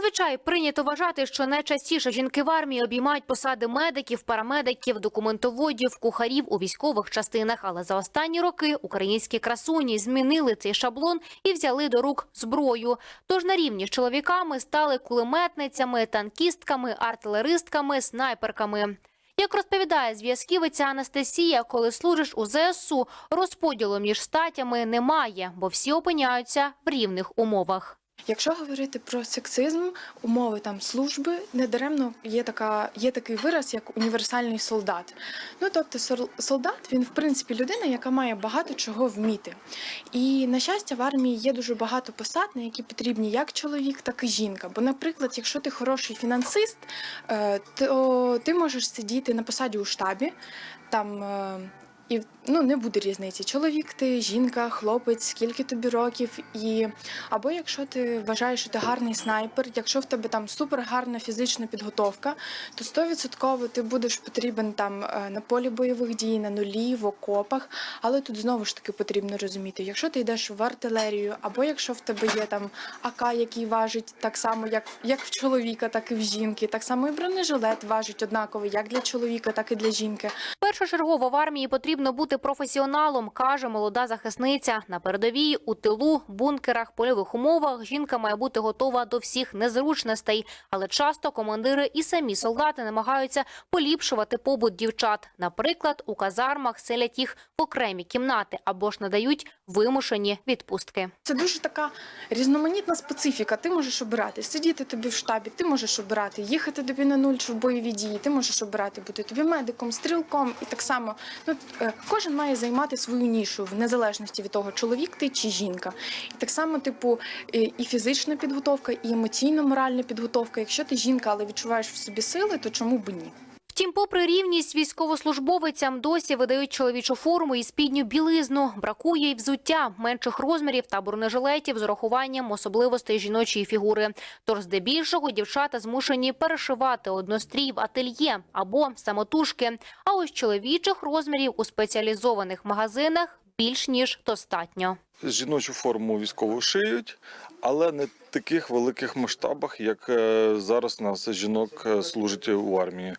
Зазвичай прийнято вважати, що найчастіше жінки в армії обіймають посади медиків, парамедиків, документоводів, кухарів у військових частинах. Але за останні роки українські красуні змінили цей шаблон і взяли до рук зброю. Тож на рівні з чоловіками стали кулеметницями, танкістками, артилеристками, снайперками. Як розповідає зв'язківиця Анастасія, коли служиш у ЗСУ, розподілу між статями немає, бо всі опиняються в рівних умовах. Якщо говорити про сексизм, умови там служби, недаремно є така є такий вираз, як універсальний солдат. Ну тобто, солдат він в принципі людина, яка має багато чого вміти. І на щастя, в армії є дуже багато посад, на які потрібні як чоловік, так і жінка. Бо, наприклад, якщо ти хороший фінансист, е, то ти можеш сидіти на посаді у штабі там. е, І ну не буде різниці, чоловік ти, жінка, хлопець, скільки тобі років, і або якщо ти вважаєш, що ти гарний снайпер, якщо в тебе там супер гарна фізична підготовка, то 100% ти будеш потрібен там е, на полі бойових дій, на нулі, в окопах. Але тут знову ж таки потрібно розуміти, якщо ти йдеш в артилерію, або якщо в тебе є там АК, який важить так само, як, як в чоловіка, так і в жінки, так само і бронежилет важить однаково, як для чоловіка, так і для жінки. Першочергово в армії потрібно бути професіоналом, каже молода захисниця. На передовій, у тилу, бункерах, польових умовах жінка має бути готова до всіх незручностей. Але часто командири і самі солдати намагаються поліпшувати побут дівчат. Наприклад, у казармах селять їх в окремі кімнати або ж надають вимушені відпустки. Це дуже така різноманітна специфіка. Ти можеш обирати сидіти тобі в штабі, ти можеш обирати їхати тобі на нуль чи в бойові дії. Ти можеш обирати бути тобі медиком, стрілком і так само. Ну е, кожен має займати свою нішу в незалежності від того, чоловік ти чи жінка. І так само, типу, е, і фізична підготовка, і емоційно-моральна підготовка. Якщо ти жінка, але відчуваєш в собі сили, то чому б ні? Втім, попри рівність військовослужбовицям досі видають чоловічу форму і спідню білизну. Бракує й взуття менших розмірів та бронежилетів з урахуванням особливостей жіночої фігури. Тож, здебільшого, дівчата змушені перешивати однострій в ательє або самотужки. А ось чоловічих розмірів у спеціалізованих магазинах більш ніж достатньо. Жіночу форму військову шиють, але не в таких великих масштабах, як е, зараз нас жінок е, служить у армії.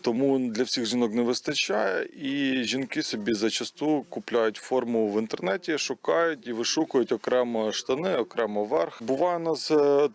Тому для всіх жінок не вистачає, і жінки собі зачасту купляють форму в інтернеті, шукають і вишукують окремо штани, окремо верх. Буває у нас е,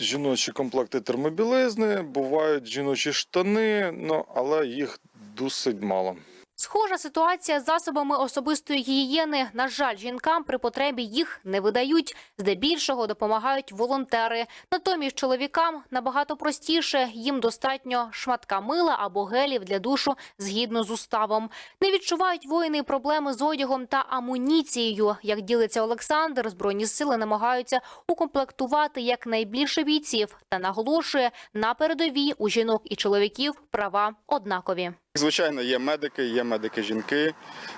жіночі комплекти термобілизни, бувають жіночі штани, ну але їх досить мало. Схожа ситуація з засобами особистої гігієни. На жаль, жінкам при потребі їх не видають. Здебільшого допомагають волонтери. Натомість чоловікам набагато простіше. Їм достатньо шматка мила або гелів для душу згідно з уставом. Не відчувають воїни проблеми з одягом та амуніцією. Як ділиться Олександр, збройні сили намагаються укомплектувати якнайбільше бійців та наголошує на передовій у жінок і чоловіків права однакові. Звичайно, є медики, є медики-жінки.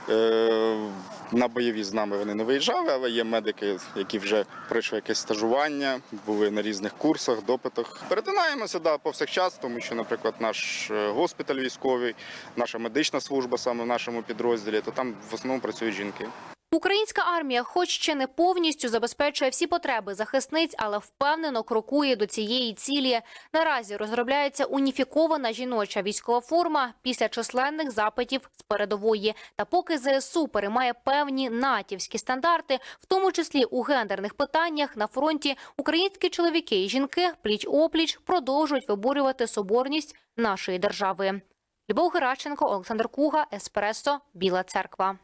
Е, На бойові з нами вони не виїжджали, але є медики, які вже пройшли якесь стажування, були на різних курсах, допитах. Перетинаємося да, повсякчас, тому що, наприклад, наш е, госпіталь військовий, наша медична служба саме в нашому підрозділі, то там в основному працюють жінки. Українська армія, хоч ще не повністю забезпечує всі потреби захисниць, але впевнено крокує до цієї цілі. Наразі розробляється уніфікована жіноча військова форма після численних запитів з передової. Та поки ЗСУ переймає певні натівські стандарти, в тому числі у гендерних питаннях на фронті, українські чоловіки і жінки пліч опліч продовжують виборювати соборність нашої держави. Любов Геращенко, Олександр Куга, Еспресо, Біла Церква.